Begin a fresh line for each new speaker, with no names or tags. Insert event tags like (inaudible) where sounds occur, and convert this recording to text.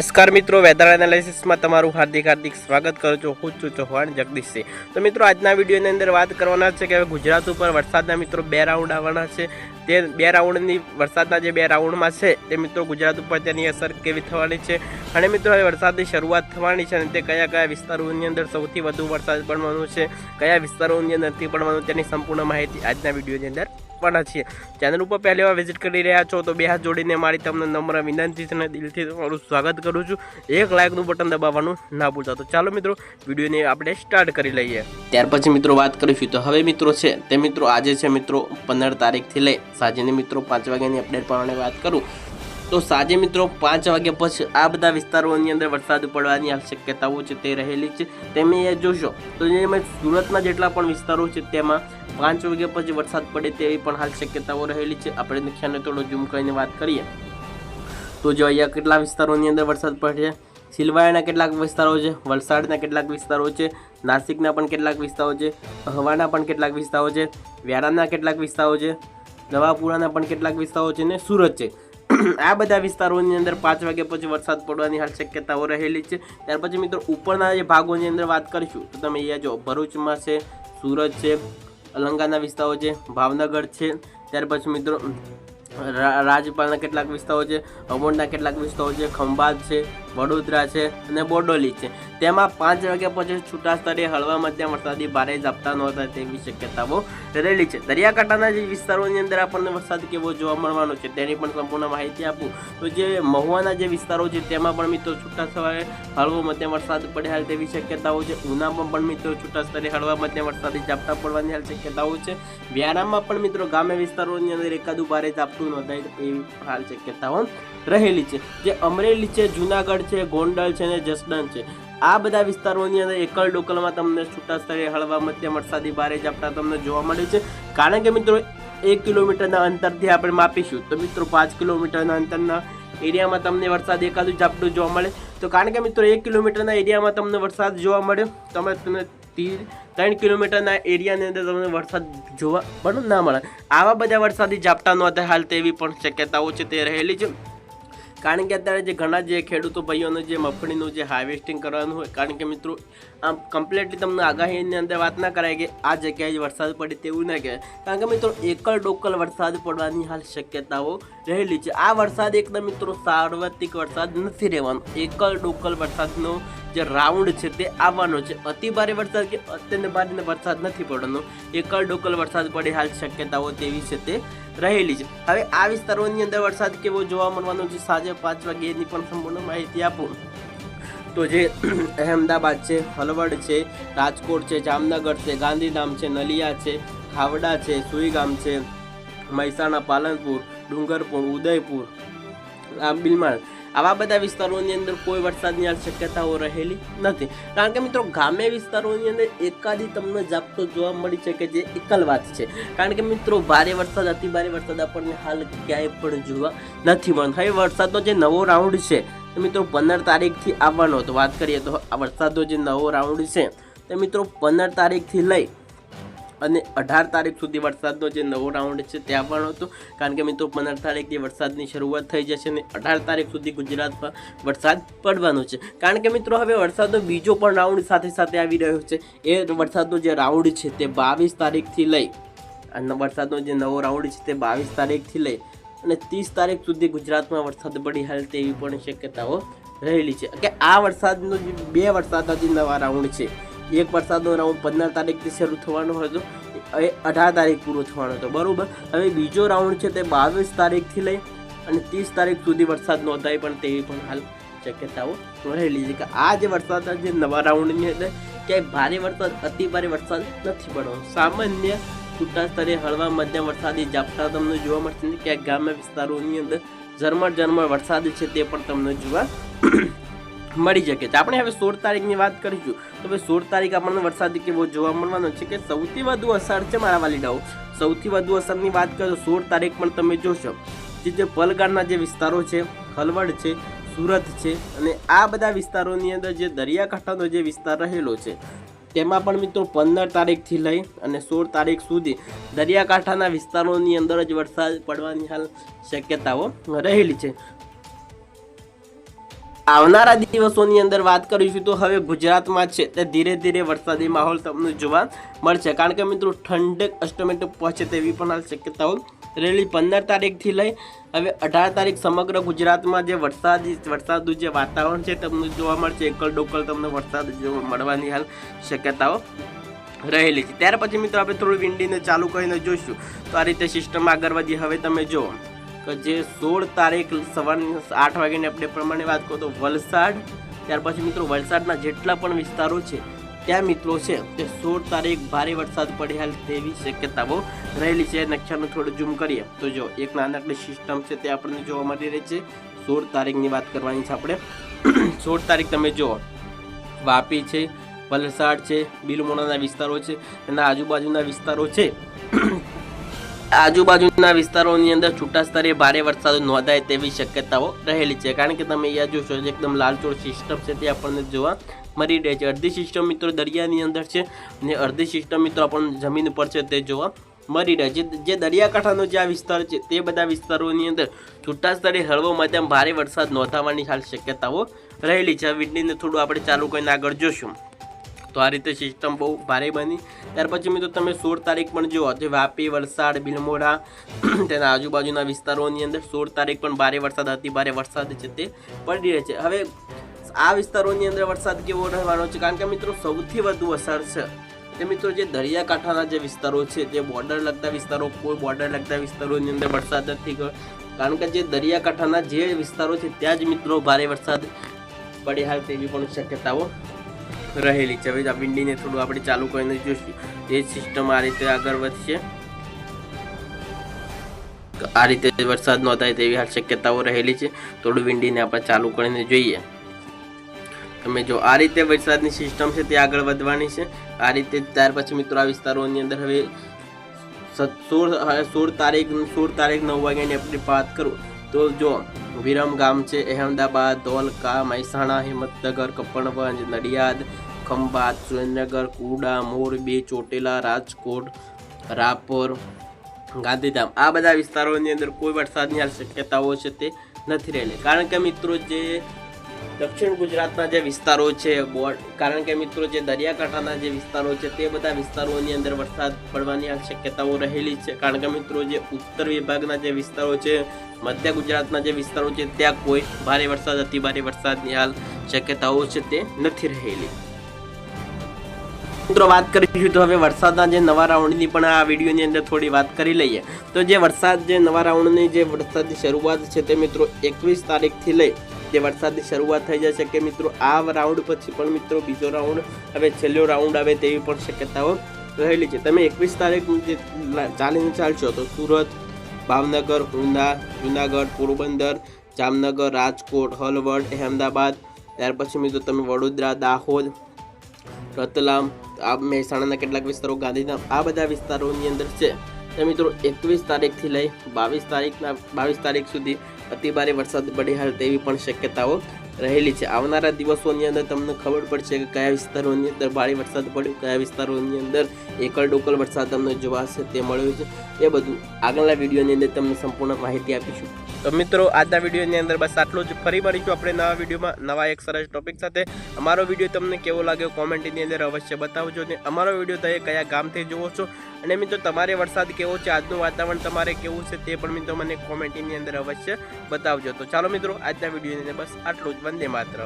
નમસ્કાર મિત્રો વેધર એનાલિસિસમાં તમારું હાર્દિક હાર્દિક સ્વાગત કરું છું. હું છું ચૌહાણ જગદીશસિંહ તો મિત્રો, આજના વિડીયોની અંદર વાત કરવાના છે કે હવે ગુજરાત ઉપર વરસાદના મિત્રો બે રાઉન્ડ આવવાના છે. તે બે રાઉન્ડની વરસાદના જે બે રાઉન્ડમાં છે, તે મિત્રો ગુજરાત ઉપર તેની અસર કેવી થવાની છે? અને મિત્રો, હવે વરસાદની શરૂઆત થવાની છે અને તે કયા કયા વિસ્તારોની અંદર સૌથી વધુ વરસાદ પડવાનો છે, કયા વિસ્તારોની અંદરથી પડવાનું તેની સંપૂર્ણ માહિતી આજના વિડીયોની અંદર આપવાના છીએ. ચેનલ ઉપર પહેલી વાર વિઝિટ કરી રહ્યા છો તો બે હાથ જોડીને મારી તમને નમ્ર વિનંતી છે અને દિલથી તમારું સ્વાગત કરું છું. એક લાઇકનું બટન દબાવવાનું ના ભૂલતા. તો ચાલો મિત્રો, વિડીયોને આપણે સ્ટાર્ટ કરી લઈએ. ત્યાર પછી મિત્રો વાત કરીશું. તો હવે મિત્રો છે, તે મિત્રો આજે છે મિત્રો પંદર તારીખથી લઈ. સાંજની મિત્રો પાંચ વાગ્યાની અપડેટ પ્રમાણે વાત કરું. તો સાંજે મિત્રો પાંચ વાગ્યા પછી આ બધા વિસ્તારોની અંદર વરસાદ પડવાની શક્યતાઓ છે તે રહેલી છે તમે જોશો. તો સુરતના જેટલા પણ વિસ્તારો છે તેમાં પાંચ વાગ્યા પછી વરસાદ પડે તેવી પણ હાલ શક્યતાઓ રહેલી છે. આપણે નુકસાનને થોડો ઝૂમ કરીને વાત કરીએ. તો જો અહીંયા કેટલા વિસ્તારોની અંદર વરસાદ પડશે સિલવાયાના કેટલાક વિસ્તારો છે, વલસાડના કેટલાક વિસ્તારો છે, નાસિકના પણ કેટલાક વિસ્તારો છે, હવાના પણ કેટલાક વિસ્તારો છે, વ્યારાના કેટલાક વિસ્તારો છે, નવાપુરાના પણ કેટલાક વિસ્તારો છે ને સુરત છે. આ બધા વિસ્તારોની અંદર પાંચ વાગ્યા પછી વરસાદ પડવાની હાલ શક્યતાઓ રહેલી છે. ત્યાર પછી મિત્રો ઉપરના જે ભાગોની અંદર વાત કરીશું, તો તમે અહીંયા જો ભરૂચમાં છે, સુરત છે અલંગાના વિસ્તારો છે, ભાવનગર છે. ત્યાર પછી મિત્રો રાજપાલના કેટલાક વિસ્તારો છે અમોડના કેટલાક વિસ્તારો છે, ખંભાત છે, વડોદરા છે અને બોરડોલી છે. તેમાં પાંચ વાગ્યા પછી છૂટા સ્તરે હળવા મધ્યમ વરસાદી ભારે ઝાપટા નહોતા તેવી શક્યતાઓ રહેલી છે. દરિયાકાંઠાના જે વિસ્તારોની અંદર આપણને વરસાદ કેવો જોવા મળવાનો છે તેની પણ સંપૂર્ણ માહિતી આપું. તો જે મહુવાના જે વિસ્તારો છે તેમાં પણ મિત્રો છૂટા સવારે હળવો મધ્યમ વરસાદ પડે હાલ તેવી શક્યતાઓ છે. ઉનામાં પણ મિત્રો છૂટા સ્તરે હળવા મધ્યમ વરસાદી ઝાપટા પડવાની હાલ શક્યતાઓ છે. વ્યારામાં પણ મિત્રો ગામે વિસ્તારોની અંદર એકાદું ભારે ઝાપટું નોંધાય એવી હાલ શક્યતાઓ રહેલી છે. જે અમરેલી છે, જુનાગઢ છે, ગોંડલ છે અને જસદણ છે. આ બધા વિસ્તારોની અંદર એકલ ડોકલમાં તમને છૂટા સ્તરે હળવા મધ્યમ વરસાદી ભારે ઝાપટા તમને જોવા મળે છે. કારણ કે મિત્રો, એક કિલોમીટરના અંતરથી આપણે માપીશું. તો મિત્રો, પાંચ કિલોમીટરના અંતરના એરિયામાં તમને વરસાદ એકાદું ઝાપટું જોવા મળે. તો કારણ કે મિત્રો, એક કિલોમીટરના એરિયામાં તમને વરસાદ જોવા મળ્યો. તમે તમે તી ત્રણ કિલોમીટરના એરિયાની અંદર તમને વરસાદ જોવા પણ ના મળે. આવા બધા વરસાદી ઝાપટા નહોતા હાલ તેવી પણ શક્યતાઓ છે તે રહેલી છે. કારણ કે અત્યારે જે ઘણા જે ખેડૂતો ભાઈઓને જે મગફળીનું જે હાર્વેસ્ટિંગ કરવાનું હોય, કારણ કે મિત્રો, આમ કમ્પ્લીટલી તમને આગાહીની અંદર વાત ના કરાય કે આ જગ્યાએ જ વરસાદ પડે તેવું ના કહેવાય. કારણ કે મિત્રો, એકલ ડોકલ વરસાદ પડવાની હાલ શક્યતાઓ રહેલી છે. આ વરસાદ એકદમ મિત્રો સાર્વત્રિક વરસાદ નથી રહેવાનો. એકલ ડોકલ વરસાદનો જે રાઉન્ડ છે તે આવવાનો છે. અતિ ભારે વરસાદ કે અત્યંત ભારે વરસાદ નથી પડવાનો. એકલ ડોકલ વરસાદ પડે હાલ શક્યતાઓ તેવી છે તે રહેલી છે. હવે આ વિસ્તારોની અંદર વરસાદ કેવો જોવા મળવાનો છે સાંજે પાંચ વાગ્યાની પણ સંપૂર્ણ માહિતી આપું. તો જે અહેમદાબાદ છે, હલવડ છે, રાજકોટ છે, જામનગર છે, ગાંધીધામ છે, નલિયા છે, ખાવડા છે, સુઈગામ છે, મહેસાણા, પાલનપુર, ડુંગરપુર, ઉદયપુર આંબિલમાળ આવા બધા વિસ્તારોની અંદર કોઈ વરસાદની આ શક્યતાઓ રહેલી નથી. કારણ કે મિત્રો, ગામે વિસ્તારોની અંદર એકાદી તમને જાપતો જોવા મળી શકે જે એકલ વાત છે. કારણ કે મિત્રો, ભારે વરસાદ, અતિ ભારે વરસાદ આપણને હાલ ક્યાંય પણ જોવા નથી મળતો હવે વરસાદનો જે નવો રાઉન્ડ છે, તો મિત્રો, પંદર તારીખથી આવવાનો હતો. વાત કરીએ તો આ વરસાદનો જે નવો રાઉન્ડ છે, તે મિત્રો, પંદર તારીખથી લઈ અને અઢાર તારીખ સુધી વરસાદનો જે નવો રાઉન્ડ છે ત્યાં પણ હતો. કારણ કે મિત્રો, પંદર તારીખથી વરસાદની શરૂઆત થઈ જશે અને અઢાર તારીખ સુધી ગુજરાતમાં વરસાદ પડવાનો છે. કારણ કે મિત્રો, હવે વરસાદનો બીજો પણ રાઉન્ડ સાથે સાથે આવી રહ્યો છે. એ વરસાદનો જે રાઉન્ડ છે તે બાવીસ તારીખથી લઈ અને વરસાદનો જે નવો રાઉન્ડ છે તે બાવીસ તારીખથી લઈ અને ત્રીસ તારીખ સુધી ગુજરાતમાં વરસાદ પડી હાલ તેવી પણ શક્યતાઓ રહેલી છે. કે આ વરસાદનો જે બે વરસાદના જે નવા રાઉન્ડ છે. એક વરસાદનો રાઉન્ડ પંદર તારીખથી શરૂ થવાનો હતો એ અઢાર તારીખ પૂરો થવાનો હતો, બરાબર? હવે બીજો રાઉન્ડ છે તે બાવીસ તારીખથી લઈ અને ત્રીસ તારીખ સુધી વરસાદ નોંધાય પણ તેવી પણ હાલ શક્યતાઓ રહેલી છે. કે આ જે વરસાદ જે નવા રાઉન્ડની અંદર ક્યાંય ભારે વરસાદ, અતિ ભારે વરસાદ નથી પડવાનો સામાન્ય છૂટા સ્તરે હળવા મધ્યમ વરસાદી ઝાપટા તમને જોવા મળશે ક્યાંક ગામના વિસ્તારોની અંદર ઝરમર ઝરમર વરસાદ છે તે પણ તમને જોવા મળી શકે છે. આપણે હવે સોળ તારીખની વાત કરીશું. તો હવે સોળ તારીખ આપણને વરસાદ કેવો જોવા મળવાનો છે કે સૌથી વધુ અસર છે મારા વાલીડાઓ? સૌથી વધુ અસરની વાત કરો સોળ તારીખ પણ તમે જોશો. જે જે પલગાડના જે વિસ્તારો છે હલવડ છે, સુરત છે અને આ બધા વિસ્તારોની અંદર જે દરિયાકાંઠાનો જે વિસ્તાર રહેલો છે, તેમાં પણ મિત્રો પંદર તારીખથી લઈ અને સોળ તારીખ સુધી દરિયાકાંઠાના વિસ્તારોની અંદર જ વરસાદ પડવાની હાલ શક્યતાઓ રહેલી છે. આવનારા દિવસોની અંદર વાત કરીશું તો હવે ગુજરાતમાં છે. તે ધીરે ધીરે વરસાદી માહોલ તમને જોવા મળશે. કારણ કે મિત્રો ઠંડક અષ્ટમેટ પહોંચે તેવી પણ હાલ શક્યતાઓ રહેલી પંદર તારીખથી લઈ હવે અઢાર તારીખ સમગ્ર ગુજરાતમાં જે વરસાદી વરસાદનું જે વાતાવરણ છે તમને જોવા મળશે. એકલ ડોકલ તમને વરસાદ જોવા મળવાની હાલ શક્યતાઓ રહેલી છે. ત્યાર પછી મિત્રો આપણે થોડું વિંડીને ચાલુ કરીને જોઈશું. તો આ રીતે સિસ્ટમ આગળ વધી. હવે તમે જુઓ. કે જે સોળ તારીખ સવારની આઠ વાગ્યાની આપણે પ્રમાણે વાત કરો તો વલસાડ, ત્યાર પછી મિત્રો વલસાડના જેટલા પણ વિસ્તારો છે, ત્યાં મિત્રો છે તે સોળ તારીખ ભારે વરસાદ પડે હાલ તેવી શક્યતાઓ રહેલી છે. નકશાનું થોડું ઝૂમ કરીએ. તો જો, એક નાનકડી સિસ્ટમ છે તે આપણને જોવા મળી રહી છે. સોળ તારીખની વાત કરવાની છે આપણે. (clears throat) સોળ તારીખ તમે જુઓ, વાપી છે, વલસાડ છે બિલમોણાના વિસ્તારો છે, એના આજુબાજુના વિસ્તારો છે. આજુબાજુના વિસ્તારોની અંદર છૂટા સ્તરે ભારે વરસાદ નોંધાય તેવી શક્યતાઓ રહેલી છે. કારણ કે તમે અહીંયા જોશો એકદમ લાલચોળ સિસ્ટમ છે તે આપણને જોવા મળી રહે છે. અડધી સિસ્ટમ મિત્રો દરિયાની અંદર છે અને અડધી સિસ્ટમ મિત્રો આપણને જમીન ઉપર છે તે જોવા મળી રહે છે. જે દરિયાકાંઠાનો જે આ વિસ્તાર છે તે બધા વિસ્તારોની અંદર છૂટા સ્તરે હળવો મધ્યમ ભારે વરસાદ નોંધાવાની હાલ શક્યતાઓ રહેલી છે. વીજળીને થોડું આપણે ચાલુ કરીને આગળ જોશું. તો આ રીતે સિસ્ટમ બહુ ભારે બની. ત્યાર પછી મિત્રો તમે સોળ તારીખ પણ જુઓ, જે વાપી, વલસાડ બિલમોડા (clears throat) તેના આજુબાજુના વિસ્તારોની અંદર સોળ તારીખ પણ ભારે વરસાદ અતિ ભારે વરસાદ છે તે પડી રહે છે. હવે આ વિસ્તારોની અંદર વરસાદ કેવો રહેવાનો છે? કારણ કે મિત્રો સૌથી વધુ અસર છે. તે મિત્રો જે દરિયાકાંઠાના જે વિસ્તારો છે, જે બોર્ડર લગતા વિસ્તારો, કોઈ બોર્ડર લગતા વિસ્તારોની અંદર વરસાદ નથી કારણ કે જે દરિયાકાંઠાના જે વિસ્તારો છે, ત્યાં જ મિત્રો ભારે વરસાદ પડે હાલ તેવી પણ શક્યતાઓ રહેલી છે. હવે આ ભીંડીને થોડું આપણે ચાલુ કરીને જોઈશું. એ સિસ્ટમ આ રીતે આગળ વધશે. આ રીતે વરસાદ નોંધાય તેવી હાલ શક્યતાઓ રહેલી છે. થોડું વિંડીને આપણે ચાલુ કરીને જોઈએ. તમે જો આ રીતે વરસાદની સિસ્ટમ છે તે આગળ વધવાની છે. આ રીતે ત્યાર પછી મિત્રો આ વિસ્તારોની અંદર હવે સોળ સોળ તારીખ સોળ તારીખ નવ વાગ્યાની આપણે વાત કરું. તો જો, વિરમ ગામ છે, અહેમદાબાદ, ધોલકા, મહેસાણા, હિંમતનગર કપણવંજ નડિયાદ, ખંભાત, સુરેન્દ્રનગર, કુડા મોરબી ચોટીલા, રાજકોટ, રાપર, ગાંધીધામ. આ બધા વિસ્તારોની અંદર કોઈ વરસાદની હાલ શક્યતાઓ છે તે નથી રહેલી. કારણ કે મિત્રો જે દક્ષિણ ગુજરાતના જે વિસ્તારો છે બોર્ડ કારણ કે મિત્રો જે દરિયાકાંઠાના જે વિસ્તારો છે, તે બધા વિસ્તારોની અંદર વરસાદ પડવાની શક્યતાઓ રહેલી છે. કારણ કે મિત્રો જે ઉત્તર વિભાગના જે વિસ્તારો છે, મધ્ય ગુજરાતના જે વિસ્તારો છે, ત્યાં કોઈ ભારે વરસાદ અતિ ભારે વરસાદની હાલ શક્યતાઓ છે તે નથી રહેલી. મિત્રો વાત કરીશું તો હવે વરસાદના જે નવા રાઉન્ડની પણ આ વિડીયોની અંદર થોડી વાત કરી લઈએ. તો જે વરસાદ, જે નવા રાઉન્ડની જે વરસાદની શરૂઆત છે તે મિત્રો એકવીસ તારીખથી લઈ જે વરસાદની શરૂઆત થઈ જશે કે મિત્રો આ રાઉન્ડ પછી પણ મિત્રો બીજો રાઉન્ડ હવે છેલ્લો રાઉન્ડ આવે તેવી પણ શક્યતાઓ રહેલી છે. તમે એકવીસ તારીખ જે ચાલીને ચાલશો તો સુરત, ભાવનગર ઊંઝા જુનાગઢ, પોરબંદર, જામનગર, રાજકોટ, હલવડ, અહેમદાબાદ, ત્યાર પછી મિત્રો તમે વડોદરા, દાહોદ, રતલામ, આ મહેસાણાના કેટલાક વિસ્તારો, ગાંધીધામ, આ બધા વિસ્તારોની અંદર છે. તે મિત્રો એકવીસ તારીખથી લઈ બાવીસ તારીખના બાવીસ તારીખ સુધી અતિભારે વરસાદ પડી હાલ તેવી પણ શક્યતાઓ રહેલી છે. આવનારા દિવસોની અંદર તમને ખબર પડશે કે કયા વિસ્તારોની અંદર ભારે વરસાદ પડ્યો, કયા વિસ્તારોની અંદર એકલ ડોકલ વરસાદ તમને જોવાશે તે મળ્યું છે. એ બધું આગળના વિડીયોની અંદર તમને સંપૂર્ણ માહિતી આપીશું. તો મિત્રો, આજના વિડીયોની અંદર બસ આટલું જ. ફરી મળીશું આપણે નવા વિડીયોમાં નવા એક સરસ ટોપિક સાથે. અમારો વીડિયો તમને કેવો લાગ્યો કોમેન્ટની અંદર અવશ્ય બતાવજો ને અમારો વીડિયો તમે કયા ગામથી જુઓ છો અને મિત્રો, તમારે વરસાદ કેવો છે? આજનું વાતાવરણ તમારે કેવું છે તે પણ મિત્રો મને કોમેન્ટની અંદર અવશ્ય બતાવજો. તો ચાલો મિત્રો, આજના વિડીયોની બસ આટલું જ. વંદે માત્ર